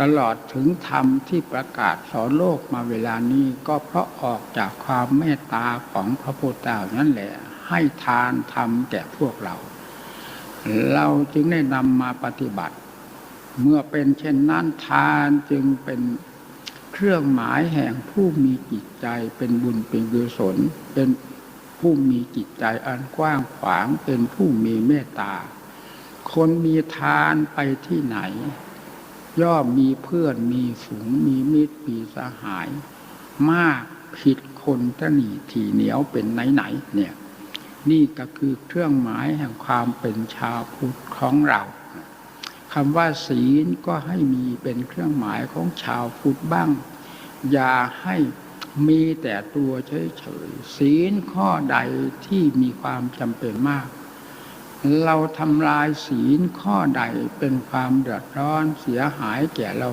ตลอดถึงธรรมที่ประกาศสอนโลกมาเวลานี้ก็เพราะออกจากความเมตตาของพระพุทธเจ้านั่นแหละ ให้ทานธรรมแก่พวกเรา เราจึงได้นำมาปฏิบัติ เมื่อเป็นเช่นนั้นทานจึงเป็นเครื่องหมายแห่งผู้มีจิตใจเป็นบุญเป็นกุศลเป็นผู้มีจิตใจอันกว้างขวางเป็นผู้มีเมตตา คนมีทานไปที่ไหน ย่อมมีเพื่อนมีฝูงมีมิตรมีสหาย มากผิดคนตะหนีถี่เหนียวเป็นไหนๆเนี่ย นี่ก็คือเครื่องหมายแห่งความเป็นชาวพุทธของเราคำว่าศีลก็ให้มีเป็นเครื่องหมายของชาวพุทธบ้าง อย่าให้มีแต่ตัวเฉยๆศีลข้อใดที่มีความจำเป็นมาก เราทำลายศีลข้อใดเป็นความเดือดร้อนเสียหายแก่เรา